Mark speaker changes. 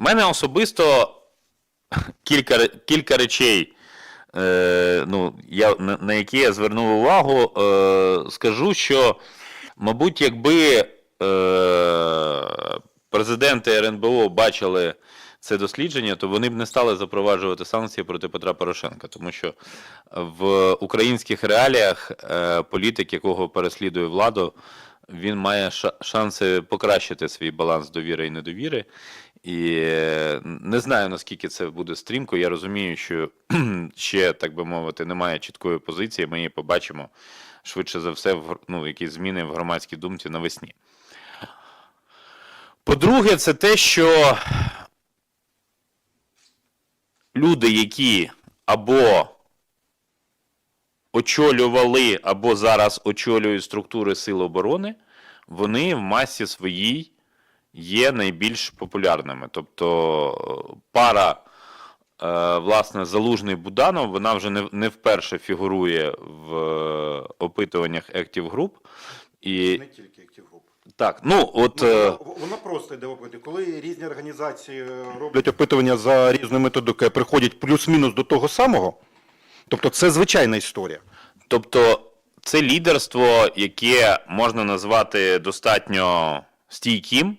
Speaker 1: Мене особисто кілька, кілька речей, е, ну, я, на, на які я звернув увагу. Е, скажу, що, мабуть, якби е, президенти РНБО бачили це дослідження, то вони б не стали запроваджувати санкції проти Петра Порошенка, тому що в українських реаліях е, політик, якого переслідує владу, він має шанси покращити свій баланс довіри і недовіри. І е, не знаю, наскільки це буде стрімко. Я розумію, що ще, так би мовити, немає чіткої позиції. Ми її побачимо швидше за все, в, ну, якісь зміни в громадській думці навесні. По-друге, це те, що люди, які або очолювали, або зараз очолюють структури Сил оборони, вони в масі своїй є найбільш популярними. Тобто е, пара, е, власне, Залужний Буданов, вона вже не, не вперше фігурує в е, опитуваннях Active Group. І
Speaker 2: Не тільки Active Group.
Speaker 1: так, ну от.
Speaker 2: Ну, вона, просто йде в опити. Коли різні організації роблять опитування за різною методикою, приходять плюс-мінус до того самого, тобто це звичайна історія.
Speaker 1: Тобто, це лідерство, яке можна назвати достатньо стійким,